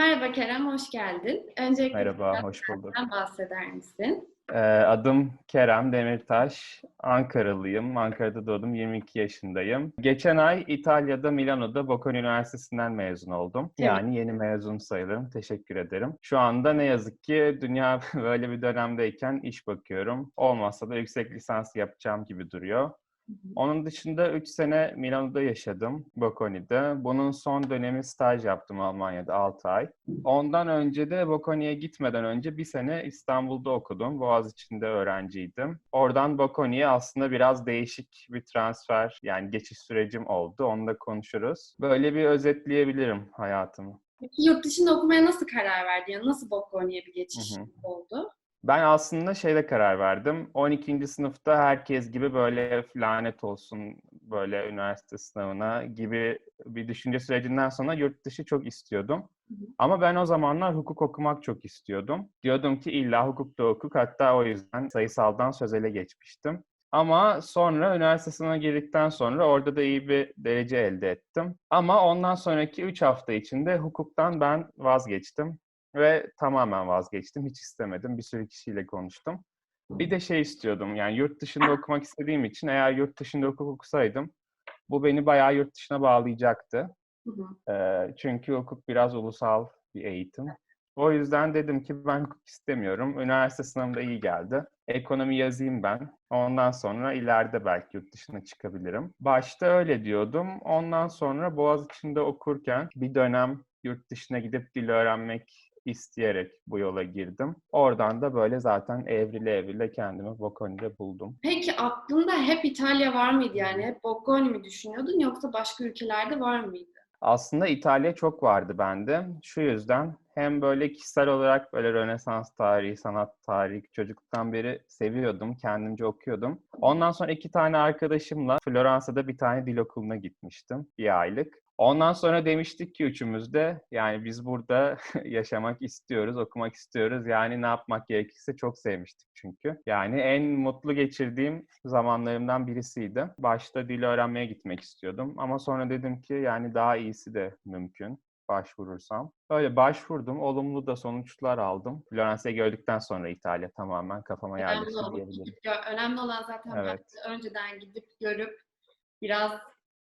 Merhaba Kerem, hoş geldin. Öncelikle Merhaba, hoş bulduk. bahseder misin? Ee, adım Kerem Demirtaş. Ankaralıyım. Ankara'da doğdum. 22 yaşındayım. Geçen ay İtalya'da Milano'da Bocconi Üniversitesi'nden mezun oldum. Evet. Yani yeni mezun sayılırım. Teşekkür ederim. Şu anda ne yazık ki dünya böyle bir dönemdeyken iş bakıyorum. Olmazsa da yüksek lisans yapacağım gibi duruyor. Onun dışında 3 sene Milano'da yaşadım, Bocconi'de. Bunun son dönemi staj yaptım Almanya'da 6 ay. Ondan önce de Bocconi'ye gitmeden önce bir sene İstanbul'da okudum. Boğaziçi'nde öğrenciydim. Oradan Bocconi'ye aslında biraz değişik bir transfer, yani geçiş sürecim oldu. Onu da konuşuruz. Böyle bir özetleyebilirim hayatımı. Peki yurt dışında okumaya nasıl karar verdin? Yani nasıl Bocconi'ye bir geçiş Hı hı. oldu? Ben aslında şeyde karar verdim. 12. sınıfta herkes gibi böyle lanet olsun böyle üniversite sınavına gibi bir düşünce sürecinden sonra yurt dışı çok istiyordum. Ama ben o zamanlar hukuk okumak çok istiyordum. Diyordum ki illa hukuk da hukuk. Hatta o yüzden sayısaldan sözele geçmiştim. Ama sonra üniversite sınavına girdikten sonra orada da iyi bir derece elde ettim. Ama ondan sonraki 3 hafta içinde hukuktan ben vazgeçtim. Ve tamamen vazgeçtim. Hiç istemedim. Bir sürü kişiyle konuştum. Bir de şey istiyordum. Yani yurt dışında okumak istediğim için eğer yurt dışında hukuk okusaydım bu beni bayağı yurt dışına bağlayacaktı. Hı hı. Çünkü hukuk biraz ulusal bir eğitim. O yüzden dedim ki ben hukuk istemiyorum. Üniversite sınavında iyi geldi. Ekonomi yazayım ben. Ondan sonra ileride belki yurt dışına çıkabilirim. Başta öyle diyordum. Ondan sonra Boğaziçi'nde okurken bir dönem yurt dışına gidip dil öğrenmek isteyerek bu yola girdim. Oradan da böyle zaten evrile evrile kendimi Bocconi'de buldum. Peki aklında hep İtalya var mıydı yani? Hep Bocconi mi düşünüyordun yoksa başka ülkelerde var mıydı? Aslında İtalya çok vardı bende. Şu yüzden hem böyle kişisel olarak böyle Rönesans tarihi, sanat tarihi çocukluktan beri seviyordum. Kendimce okuyordum. Ondan sonra iki tane arkadaşımla Floransa'da bir tane dil okuluna gitmiştim. Bir aylık. Ondan sonra demiştik ki üçümüz de yani biz burada yaşamak istiyoruz, okumak istiyoruz. Yani ne yapmak gerekirse çok sevmiştik çünkü. Yani en mutlu geçirdiğim zamanlarımdan birisiydi. Başta dil öğrenmeye gitmek istiyordum ama sonra dedim ki yani daha iyisi de mümkün başvurursam. Öyle başvurdum. Olumlu da sonuçlar aldım. Floransa'yı gördükten sonra İtalya tamamen kafama yerleşti diyebilirim. önemli olan zaten Evet. önceden gidip görüp biraz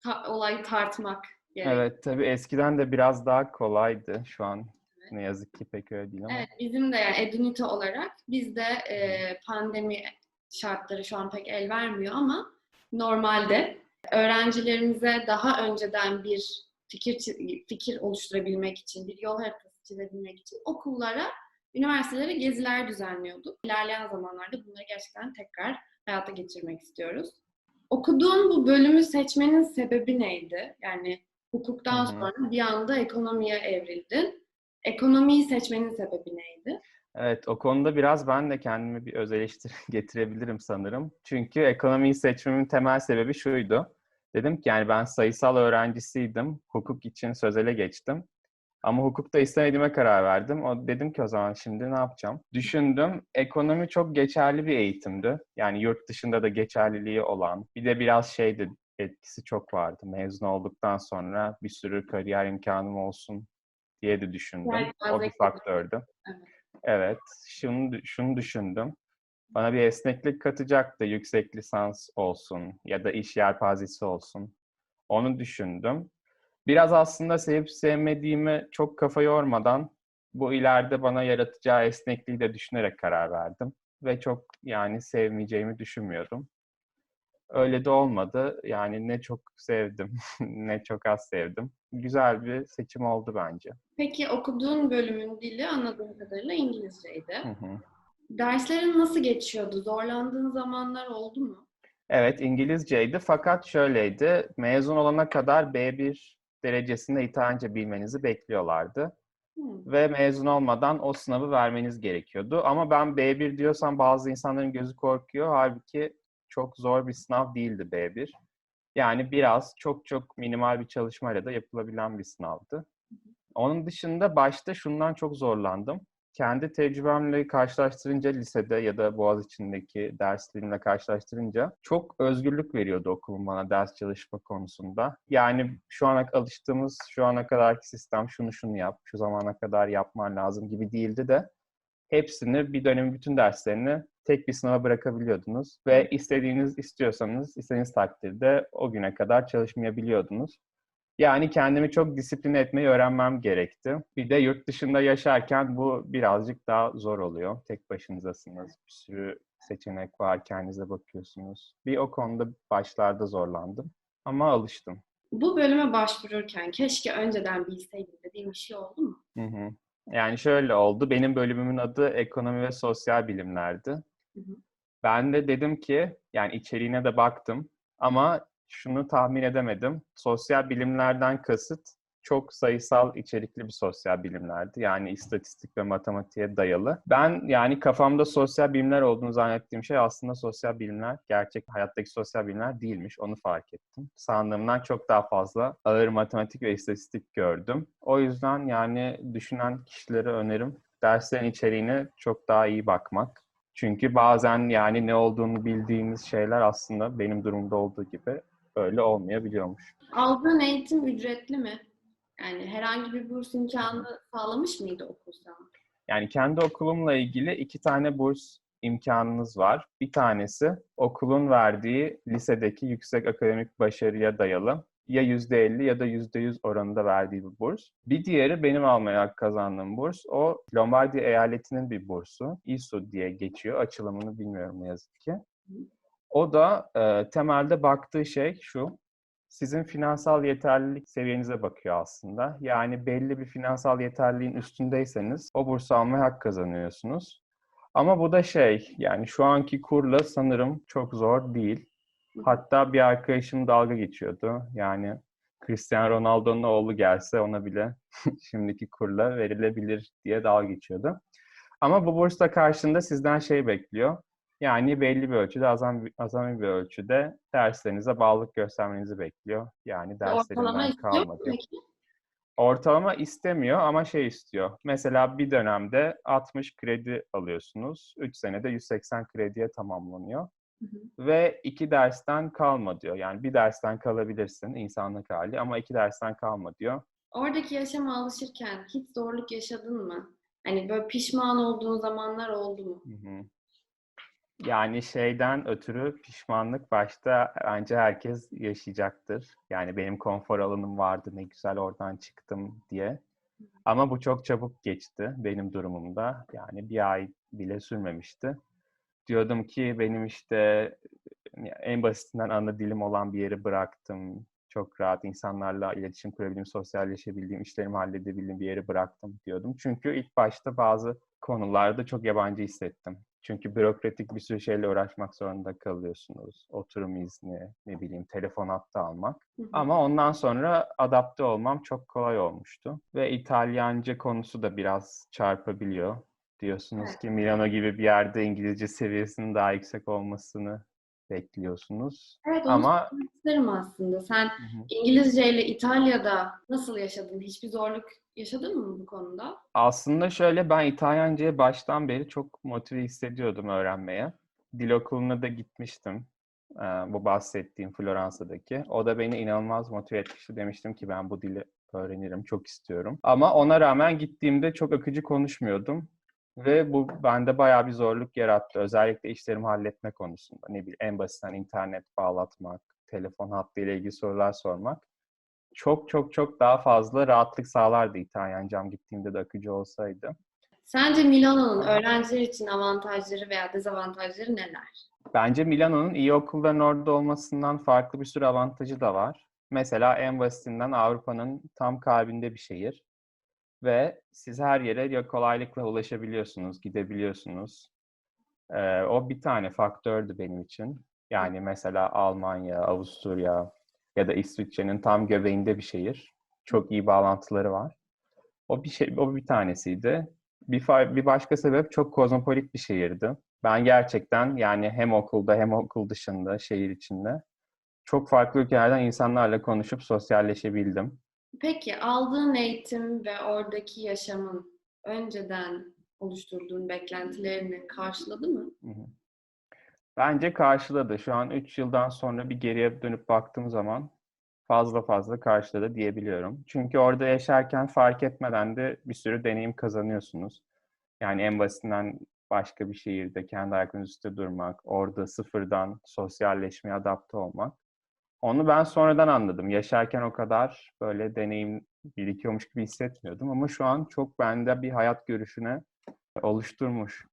ta- olayı tartmak gerek. Evet tabii eskiden de biraz daha kolaydı. Şu an ne yazık ki pek öyle değil ama. Evet, bizim de yani Edunite olarak biz de e, pandemi şartları şu an pek el vermiyor ama normalde öğrencilerimize daha önceden bir fikir fikir oluşturabilmek için, bir yol haritası çizebilmek için okullara, üniversitelere geziler düzenliyorduk. İlerleyen zamanlarda bunları gerçekten tekrar hayata geçirmek istiyoruz. Okuduğun bu bölümü seçmenin sebebi neydi? Yani hukuktan Hı hı. sonra bir anda ekonomiye evrildin. Ekonomiyi seçmenin sebebi neydi? Evet, o konuda biraz ben de kendime bir öz eleştiri getirebilirim sanırım. Çünkü ekonomiyi seçmemin temel sebebi şuydu. Dedim ki yani ben sayısal öğrencisiydim. Hukuk için sözele geçtim. Ama hukukta istemediğime karar verdim. O dedim ki o zaman şimdi ne yapacağım? Düşündüm. Ekonomi çok geçerli bir eğitimdi. Yani yurt dışında da geçerliliği olan. Bir de biraz şeydi etkisi çok vardı. Mezun olduktan sonra bir sürü kariyer imkanım olsun diye de düşündüm. Yani O bir faktördü. Evet. Evet, şunu şunu düşündüm. Bana bir esneklik katacaktı yüksek lisans olsun ya da iş yelpazesi olsun. Onu düşündüm. Biraz aslında sevip sevmediğimi çok kafa yormadan bu ileride bana yaratacağı esnekliği de düşünerek karar verdim. Ve çok yani sevmeyeceğimi düşünmüyordum. Öyle de olmadı. Yani ne çok sevdim ne çok az sevdim. Güzel bir seçim oldu bence. Peki okuduğun bölümün dili anladığım kadarıyla İngilizceydi. Hı hı. Derslerin nasıl geçiyordu? Zorlandığın zamanlar oldu mu? Evet, İngilizceydi fakat şöyleydi. Mezun olana kadar B1 derecesinde İtalyanca bilmenizi bekliyorlardı. Hmm. Ve mezun olmadan o sınavı vermeniz gerekiyordu. Ama ben B1 diyorsam bazı insanların gözü korkuyor. Halbuki çok zor bir sınav değildi B1. Yani biraz çok çok minimal bir çalışmayla da yapılabilen bir sınavdı. Onun dışında başta şundan çok zorlandım. kendi tecrübemle karşılaştırınca lisede ya da Boğaziçi'ndeki derslerimle karşılaştırınca çok özgürlük veriyordu okulum bana ders çalışma konusunda. Yani şu ana alıştığımız, şu ana kadarki sistem şunu şunu yap, şu zamana kadar yapman lazım gibi değildi de hepsini bir dönemin bütün derslerini tek bir sınava bırakabiliyordunuz ve istediğiniz istiyorsanız istediğiniz takdirde o güne kadar çalışmayabiliyordunuz. Yani kendimi çok disipline etmeyi öğrenmem gerekti. Bir de yurt dışında yaşarken bu birazcık daha zor oluyor. Tek başınızasınız. Bir sürü seçenek var. Kendinize bakıyorsunuz. Bir o konuda başlarda zorlandım. Ama alıştım. Bu bölüme başvururken keşke önceden bilseydim dediğim bir şey oldu mu? Hı hı. Yani şöyle oldu. Benim bölümümün adı ekonomi ve sosyal bilimlerdi. Hı hı. Ben de dedim ki yani içeriğine de baktım ama şunu tahmin edemedim. Sosyal bilimlerden kasıt çok sayısal içerikli bir sosyal bilimlerdi. Yani istatistik ve matematiğe dayalı. Ben yani kafamda sosyal bilimler olduğunu zannettiğim şey aslında sosyal bilimler, gerçek hayattaki sosyal bilimler değilmiş. Onu fark ettim. Sandığımdan çok daha fazla ağır matematik ve istatistik gördüm. O yüzden yani düşünen kişilere önerim derslerin içeriğine çok daha iyi bakmak. Çünkü bazen yani ne olduğunu bildiğiniz şeyler aslında benim durumda olduğu gibi öyle olmayabiliyormuş. Aldığın eğitim ücretli mi? Yani herhangi bir burs imkanı sağlamış mıydı okul sana? Yani kendi okulumla ilgili iki tane burs imkanınız var. Bir tanesi okulun verdiği lisedeki yüksek akademik başarıya dayalı ya %50 ya da %100 oranında verdiği bir burs. Bir diğeri benim almaya kazandığım burs. O Lombardi eyaletinin bir bursu. İSU diye geçiyor. Açılımını bilmiyorum ne yazık ki. O da e, temelde baktığı şey şu. Sizin finansal yeterlilik seviyenize bakıyor aslında. Yani belli bir finansal yeterliliğin üstündeyseniz o bursu almaya hak kazanıyorsunuz. Ama bu da şey yani şu anki kurla sanırım çok zor değil. Hatta bir arkadaşım dalga geçiyordu. Yani Cristiano Ronaldo'nun oğlu gelse ona bile şimdiki kurla verilebilir diye dalga geçiyordu. Ama bu bursla karşında sizden şey bekliyor. Yani belli bir ölçüde, azami, azami bir ölçüde derslerinize bağlılık göstermenizi bekliyor. Yani Ortalama derslerinden kalmadı. Ortalama istemiyor ama şey istiyor. Mesela bir dönemde 60 kredi alıyorsunuz. 3 senede 180 krediye tamamlanıyor. Hı hı. Ve iki dersten kalma diyor. Yani bir dersten kalabilirsin insanlık hali ama iki dersten kalma diyor. Oradaki yaşama alışırken hiç zorluk yaşadın mı? Hani böyle pişman olduğun zamanlar oldu mu? Hı hı. Yani şeyden ötürü pişmanlık başta bence herkes yaşayacaktır. Yani benim konfor alanım vardı ne güzel oradan çıktım diye. Ama bu çok çabuk geçti benim durumumda. Yani bir ay bile sürmemişti. Diyordum ki benim işte en basitinden ana dilim olan bir yeri bıraktım. Çok rahat insanlarla iletişim kurabildiğim, sosyalleşebildiğim, işlerimi halledebildiğim bir yeri bıraktım diyordum. Çünkü ilk başta bazı konularda çok yabancı hissettim. Çünkü bürokratik bir sürü şeyle uğraşmak zorunda kalıyorsunuz. Oturum izni, ne bileyim telefon hattı almak. Hı hı. Ama ondan sonra adapte olmam çok kolay olmuştu. Ve İtalyanca konusu da biraz çarpabiliyor. Diyorsunuz Evet. ki Milano gibi bir yerde İngilizce seviyesinin daha yüksek olmasını bekliyorsunuz. Evet onu Ama isterim aslında. Sen Hı hı. İngilizce ile İtalya'da nasıl yaşadın? Hiçbir zorluk yaşadın mı bu konuda? aslında şöyle ben İtalyanca'ya baştan beri çok motive hissediyordum öğrenmeye. Dil okuluna da gitmiştim. Ee, bu bahsettiğim Floransa'daki. O da beni inanılmaz motive etmişti. Demiştim ki ben bu dili öğrenirim, çok istiyorum. Ama ona rağmen gittiğimde çok akıcı konuşmuyordum. Ve bu bende bayağı bir zorluk yarattı. Özellikle işlerimi halletme konusunda. Ne bileyim en basitinden internet bağlatmak, telefon hattıyla ilgili sorular sormak. Çok çok çok daha fazla rahatlık sağlardı İtalyancam gittiğimde de akıcı olsaydı. Sence Milano'nun öğrenciler için avantajları veya dezavantajları neler? Bence Milano'nun iyi okulların orada olmasından farklı bir sürü avantajı da var. Mesela en basitinden Avrupa'nın tam kalbinde bir şehir. Ve siz her yere ya kolaylıkla ulaşabiliyorsunuz, gidebiliyorsunuz. Ee, o bir tane faktördü benim için. Yani mesela Almanya, Avusturya ya da İsviçre'nin tam göbeğinde bir şehir. Çok iyi bağlantıları var. O bir şey, o bir tanesiydi. Bir, bir başka sebep çok kozmopolit bir şehirdi. Ben gerçekten yani hem okulda hem okul dışında, şehir içinde çok farklı ülkelerden insanlarla konuşup sosyalleşebildim. Peki aldığın eğitim ve oradaki yaşamın önceden oluşturduğun beklentilerini karşıladı mı? Bence karşıladı. Şu an 3 yıldan sonra bir geriye dönüp baktığım zaman fazla fazla karşıladı diyebiliyorum. Çünkü orada yaşarken fark etmeden de bir sürü deneyim kazanıyorsunuz. Yani en basitinden başka bir şehirde kendi ayaklarınız üstünde durmak, orada sıfırdan sosyalleşmeye adapte olmak. Onu ben sonradan anladım. Yaşarken o kadar böyle deneyim birikiyormuş gibi hissetmiyordum ama şu an çok bende bir hayat görüşüne oluşturmuş.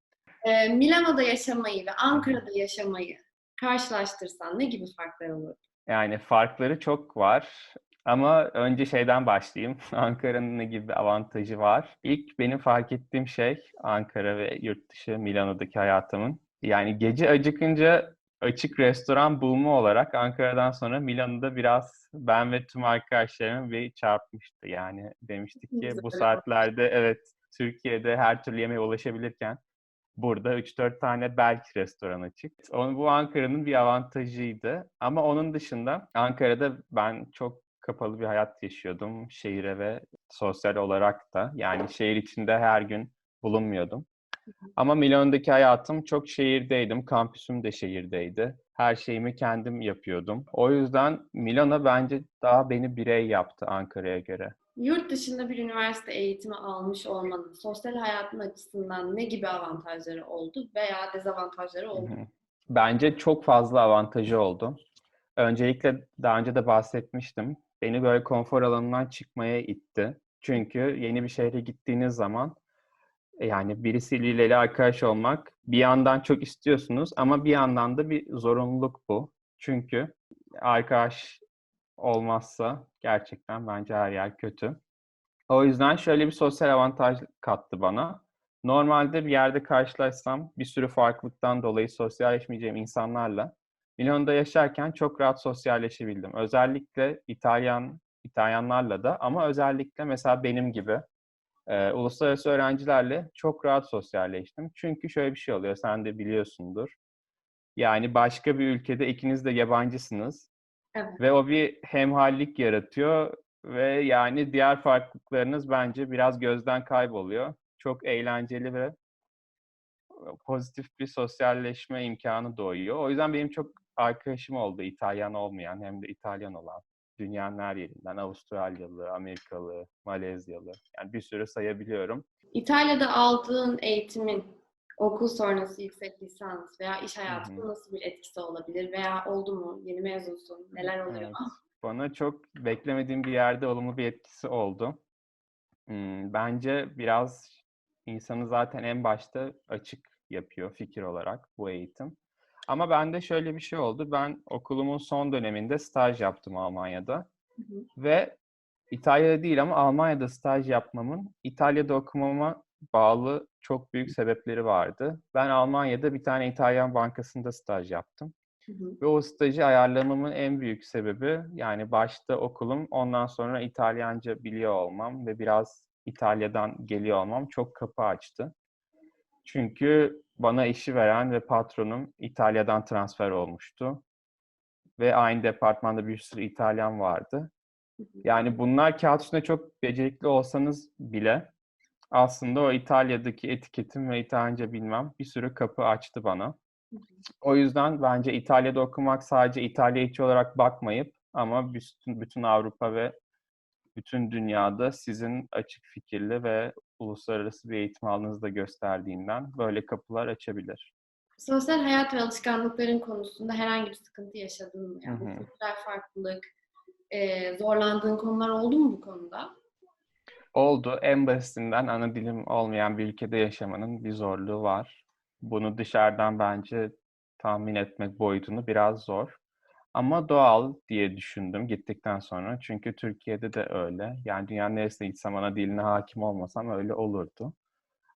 Ee, Milano'da yaşamayı ve Ankara'da yaşamayı karşılaştırsan ne gibi farklar olur? Yani farkları çok var. Ama önce şeyden başlayayım. Ankara'nın ne gibi avantajı var? İlk benim fark ettiğim şey Ankara ve yurt dışı Milano'daki hayatımın. Yani gece acıkınca açık restoran bulma olarak Ankara'dan sonra Milano'da biraz ben ve tüm arkadaşlarım bir çarpmıştı. Yani demiştik ki bu saatlerde evet Türkiye'de her türlü yemeğe ulaşabilirken burada 3-4 tane belki restoran açık. Onu, bu Ankara'nın bir avantajıydı. Ama onun dışında Ankara'da ben çok kapalı bir hayat yaşıyordum. Şehire ve sosyal olarak da. Yani şehir içinde her gün bulunmuyordum. Ama Milano'daki hayatım çok şehirdeydim. Kampüsüm de şehirdeydi. Her şeyimi kendim yapıyordum. O yüzden Milano bence daha beni birey yaptı Ankara'ya göre. Yurt dışında bir üniversite eğitimi almış olmanın sosyal hayatın açısından ne gibi avantajları oldu veya dezavantajları oldu? Bence çok fazla avantajı oldu. Öncelikle daha önce de bahsetmiştim. Beni böyle konfor alanından çıkmaya itti. Çünkü yeni bir şehre gittiğiniz zaman yani birisiyle arkadaş olmak bir yandan çok istiyorsunuz ama bir yandan da bir zorunluluk bu. Çünkü arkadaş olmazsa gerçekten bence her yer kötü. O yüzden şöyle bir sosyal avantaj kattı bana. Normalde bir yerde karşılaşsam bir sürü farklılıktan dolayı sosyalleşmeyeceğim insanlarla Milano'da yaşarken çok rahat sosyalleşebildim. Özellikle İtalyan İtalyanlarla da ama özellikle mesela benim gibi e, uluslararası öğrencilerle çok rahat sosyalleştim. Çünkü şöyle bir şey oluyor, sen de biliyorsundur. Yani başka bir ülkede ikiniz de yabancısınız Evet. ve o bir hemhallik yaratıyor ve yani diğer farklılıklarınız bence biraz gözden kayboluyor. Çok eğlenceli ve pozitif bir sosyalleşme imkanı doğuyor. O yüzden benim çok arkadaşım oldu İtalyan olmayan hem de İtalyan olan. Dünyanın her yerinden Avustralyalı, Amerikalı, Malezyalı yani bir sürü sayabiliyorum. İtalya'da aldığın eğitimin okul sonrası yüksek lisans veya iş hayatında nasıl bir etkisi olabilir veya oldu mu? Yeni mezunsun, neler oluyor? Evet. Bana çok beklemediğim bir yerde olumlu bir etkisi oldu. Hmm, Bence biraz insanı zaten en başta açık yapıyor fikir olarak bu eğitim. Ama bende şöyle bir şey oldu. Ben okulumun son döneminde staj yaptım Almanya'da. Hı hı. Ve İtalya'da değil ama Almanya'da staj yapmamın İtalya'da okumama bağlı çok büyük sebepleri vardı. Ben Almanya'da bir tane İtalyan bankasında staj yaptım. Hı hı. Ve o stajı ayarlamamın en büyük sebebi yani başta okulum ondan sonra İtalyanca biliyor olmam ve biraz İtalya'dan geliyor olmam çok kapı açtı. Çünkü bana işi veren ve patronum İtalya'dan transfer olmuştu. Ve aynı departmanda bir sürü İtalyan vardı. Yani bunlar kağıt üstünde çok becerikli olsanız bile aslında o İtalya'daki etiketim ve İtalyanca bilmem bir sürü kapı açtı bana. O yüzden bence İtalya'da okumak sadece İtalya içi olarak bakmayıp ama bütün, bütün Avrupa ve bütün dünyada sizin açık fikirli ve uluslararası bir eğitim aldığınızı da gösterdiğinden böyle kapılar açabilir. Sosyal hayat ve alışkanlıkların konusunda herhangi bir sıkıntı yaşadın mı? Yani Hı bu hı. kültürel farklılık, e, zorlandığın konular oldu mu bu konuda? Oldu. En basitinden ana dilim olmayan bir ülkede yaşamanın bir zorluğu var. Bunu dışarıdan bence tahmin etmek boyutunu biraz zor. Ama doğal diye düşündüm gittikten sonra. Çünkü Türkiye'de de öyle. Yani dünyanın neresine gitsem ana diline hakim olmasam öyle olurdu.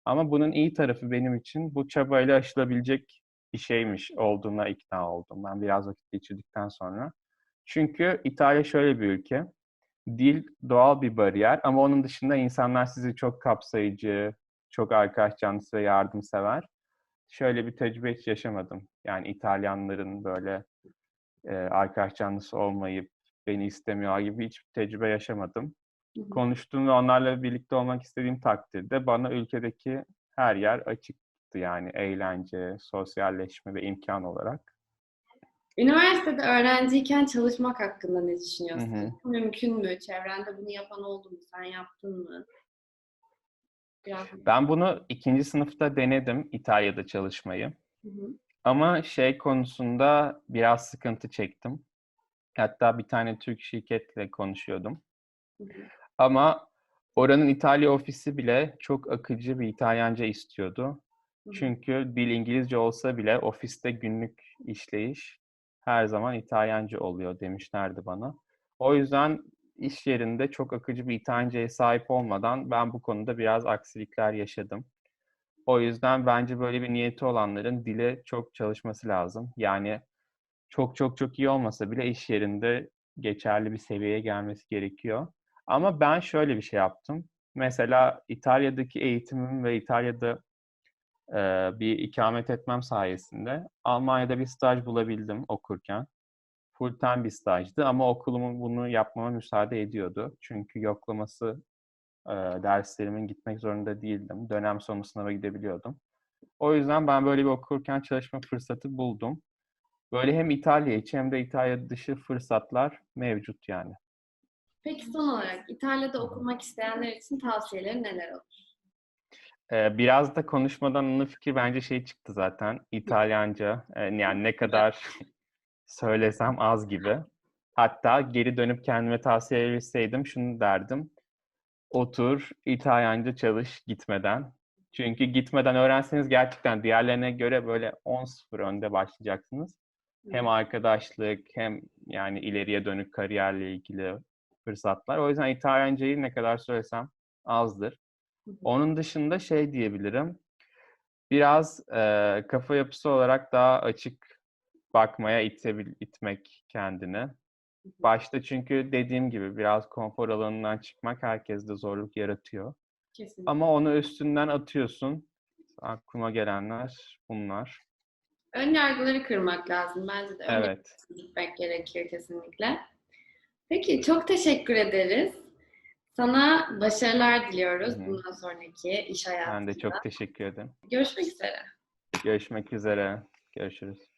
Ama bunun iyi tarafı benim için bu çabayla aşılabilecek bir şeymiş olduğuna ikna oldum. Ben biraz vakit geçirdikten sonra. Çünkü İtalya şöyle bir ülke. Dil doğal bir bariyer ama onun dışında insanlar sizi çok kapsayıcı, çok arkadaş canlısı ve yardımsever. Şöyle bir tecrübe hiç yaşamadım. Yani İtalyanların böyle e, arkadaş canlısı olmayıp beni istemiyor gibi hiçbir tecrübe yaşamadım. Konuştuğum ve onlarla birlikte olmak istediğim takdirde bana ülkedeki her yer açıktı yani eğlence, sosyalleşme ve imkan olarak. Üniversitede öğrenciyken çalışmak hakkında ne düşünüyorsun? Hı hı. Mümkün mü? Çevrende bunu yapan oldu mu? Sen yaptın mı? Biraz... Ben bunu ikinci sınıfta denedim İtalya'da çalışmayı. Hı hı. Ama şey konusunda biraz sıkıntı çektim. Hatta bir tane Türk şirketle konuşuyordum. Ama oranın İtalya ofisi bile çok akıcı bir İtalyanca istiyordu. Çünkü dil İngilizce olsa bile ofiste günlük işleyiş her zaman İtalyanca oluyor demişlerdi bana. O yüzden iş yerinde çok akıcı bir İtalyanca'ya sahip olmadan ben bu konuda biraz aksilikler yaşadım. O yüzden bence böyle bir niyeti olanların dile çok çalışması lazım. Yani çok çok çok iyi olmasa bile iş yerinde geçerli bir seviyeye gelmesi gerekiyor. Ama ben şöyle bir şey yaptım. Mesela İtalya'daki eğitimim ve İtalya'da e, bir ikamet etmem sayesinde Almanya'da bir staj bulabildim okurken. Full time bir stajdı ama okulumun bunu yapmama müsaade ediyordu. Çünkü yoklaması e, derslerimin gitmek zorunda değildim. Dönem sonu sınava gidebiliyordum. O yüzden ben böyle bir okurken çalışma fırsatı buldum. Böyle hem İtalya içi hem de İtalya dışı fırsatlar mevcut yani. Peki son olarak İtalya'da okumak isteyenler için tavsiyelerin neler olur? Biraz da konuşmadan ana fikir bence şey çıktı zaten. İtalyanca. yani ne kadar söylesem az gibi. Hatta geri dönüp kendime tavsiye verseydim şunu derdim. Otur, İtalyanca çalış gitmeden. Çünkü gitmeden öğrenseniz gerçekten diğerlerine göre böyle 10-0 önde başlayacaksınız. Hem arkadaşlık hem yani ileriye dönük kariyerle ilgili fırsatlar. O yüzden İtalyancayı ne kadar söylesem azdır. Onun dışında şey diyebilirim. Biraz e, kafa yapısı olarak daha açık bakmaya itebil, itmek kendini. Başta çünkü dediğim gibi biraz konfor alanından çıkmak herkeste zorluk yaratıyor. Kesinlikle. Ama onu üstünden atıyorsun. Aklıma gelenler bunlar. Ön yargıları kırmak lazım. Bence de ön Evet. gitmek gerekiyor kesinlikle. Peki çok teşekkür ederiz. Sana başarılar diliyoruz Hı hı. bundan sonraki iş hayatında. Ben de çok teşekkür ederim. Görüşmek üzere. Görüşmek üzere. Görüşürüz.